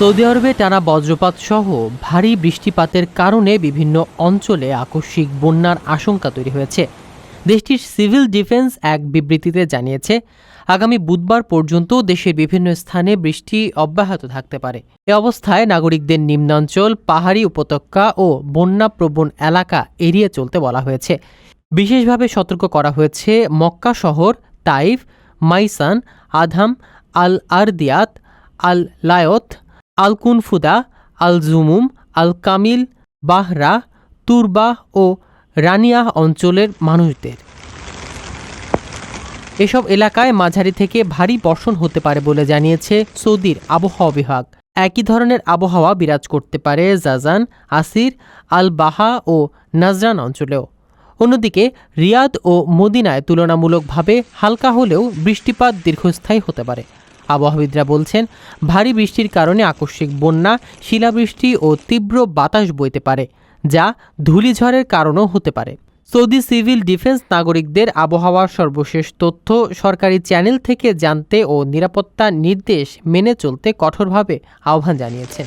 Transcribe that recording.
Saudi আরবে টানা বজ্রপাত সহ ভারী বৃষ্টিপাতের কারণে বিভিন্ন অঞ্চলে আকস্মিক বন্যার আশঙ্কা তৈরি হয়েছে। দেশটির সিভিল ডিফেন্স এক বিবৃতিতে জানিয়েছে, আগামী বুধবার পর্যন্ত দেশের বিভিন্ন স্থানে বৃষ্টি অব্যাহত থাকতে পারে। এ অবস্থায় নাগরিকদের নিম্নাঞ্চল, পাহাড়ি উপত্যকা ও বন্যাপ্রবণ এলাকা এড়িয়ে চলতে বলা হয়েছে। বিশেষভাবে সতর্ক করা হয়েছে মক্কা শহর, তাইফ, মাইসান আধাম আল আরদিয়াত, আল লায়ত আল কুনফুদা আল জুমুম আল কামিল বাহরা, তুরবাহ ও রানিয়াহ অঞ্চলের মানুষদের। এসব এলাকায় মাঝারি থেকে ভারী বর্ষণ হতে পারে বলে জানিয়েছে সৌদির আবহাওয়া বিভাগ। একই ধরনের আবহাওয়া বিরাজ করতে পারে জাজান, আসির আল বাহা ও নাজরান অঞ্চলেও। অন্যদিকে রিয়াদ ও মদিনায় তুলনামূলকভাবে হালকা হলেও বৃষ্টিপাত দীর্ঘস্থায়ী হতে পারে। আবহাওয়াবিদরা বলছেন, ভারী বৃষ্টির কারণে আকস্মিক বন্যা, শিলাবৃষ্টি ও তীব্র বাতাস বইতে পারে, যা ধূলিঝড়ের কারণও হতে পারে। সৌদি সিভিল ডিফেন্স নাগরিকদের আবহাওয়ার সর্বশেষ তথ্য সরকারি চ্যানেল থেকে জানতে ও নিরাপত্তা নির্দেশ মেনে চলতে কঠোরভাবে আহ্বান জানিয়েছেন।